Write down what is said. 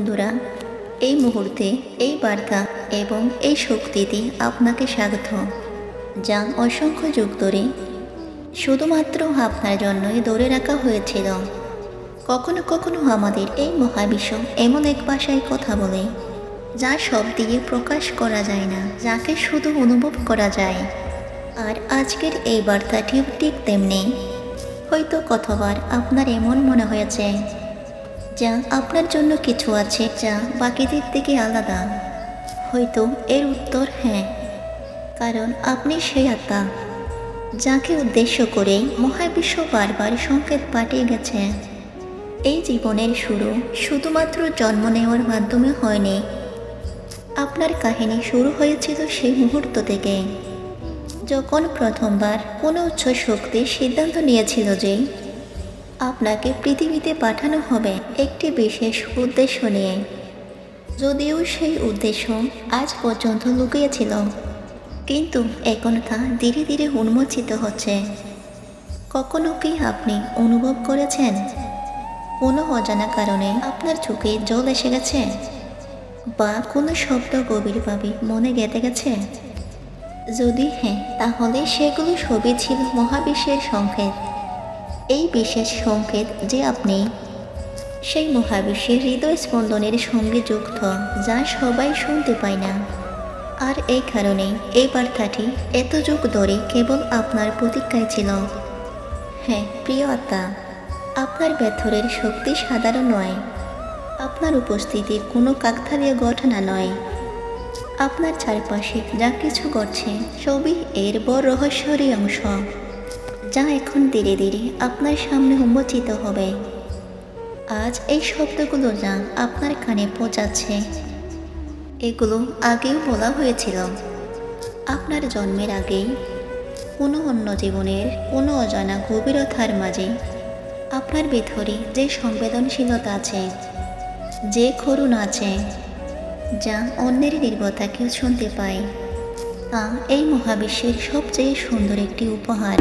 বন্ধুরা, এই মুহূর্তে এই বার্তা এবং এই শক্তিতে আপনাকে স্বাগত। যা অসংখ্য যুগ ধরে শুধুমাত্র আপনার জন্যই ধরে রাখা হয়েছিল। কখনো কখনো আমাদের এই মহাবিশ্ব এমন এক ভাষায় কথা বলে, যা সব দিয়ে প্রকাশ করা যায় না, যাকে শুধু অনুভব করা যায়। আর আজকের এই বার্তাটিও ঠিক তেমনি হয়তো কতবার আপনার এমন মনে হয়েছে। যা আপনার জন্য কিছু আছে, যা বাকিদের থেকে আলাদা। হয়তো এর উত্তর হ্যাঁ। কারণ আপনি সেই আত্মা, যাকে উদ্দেশ্য করে মহাবিশ্ব বারবার সংকেত পাঠিয়ে গেছে। এই জীবনের শুরু শুধুমাত্র জন্ম নেওয়ার মাধ্যমে হয়নি। আপনার কাহিনী শুরু হয়েছিল সেই মুহূর্ত থেকে। যখন প্রথমবার কোনো উচ্চ শক্তি সিদ্ধান্ত নিয়েছিল যে আপনাকে পৃথিবীতে পাঠানো হবে একটি বিশেষ উদ্দেশ্য নিয়ে। যদিও সেই উদ্দেশ্য আজ পর্যন্ত লুকিয়েছিল, কিন্তু এখন তা ধীরে ধীরে উন্মোচিত হচ্ছে। কখনো কি আপনি অনুভব করেছেন? কোনো অজানা কারণে আপনার চোখে জল এসে গেছে? বা কোনো শব্দ গভীরভাবে মনে গেঁথে গেছে? যদি হ্যাঁ তাহলে সেগুলো সবই ছিল মহাবিশ্বের সংকেত। এই বিশেষ সংকেত যে আপনি সেই মহাবিশ্বের হৃদয় স্পন্দনের সঙ্গে যুক্ত, যা সবাই শুনতে পায় না। আর এই কারণে এই বার্তাটি এত যুগ ধরে কেবল আপনার প্রতীক্ষায় ছিল। হ্যাঁ প্রিয় আত্মা, আপনার ব্যথরের শক্তি সাধারণ নয়। আপনার উপস্থিতি কোনো কাকতালীয় ঘটনা নয়। আপনার চারপাশে যা কিছু ঘটছে, সবই এর বড় রহস্যরই অংশ। যা এখন ধীরে ধীরে আপনার সামনে উন্মোচিত হবে। আজ এই শব্দগুলো যা আপনার কানে পৌঁছাচ্ছে, এগুলো আগেও বলা হয়েছিল। আপনার জন্মের আগেই, কোনো অন্য জীবনের কোনো অজানা গভীরতার মাঝে আপনার ভেতরে যে সংবেদনশীলতা আছে, যে করুণ আছে, যা অন্যের নির্ভরতাকেও শুনতে পায়। তা এই মহাবিশ্বের সবচেয়ে সুন্দর একটি উপহার।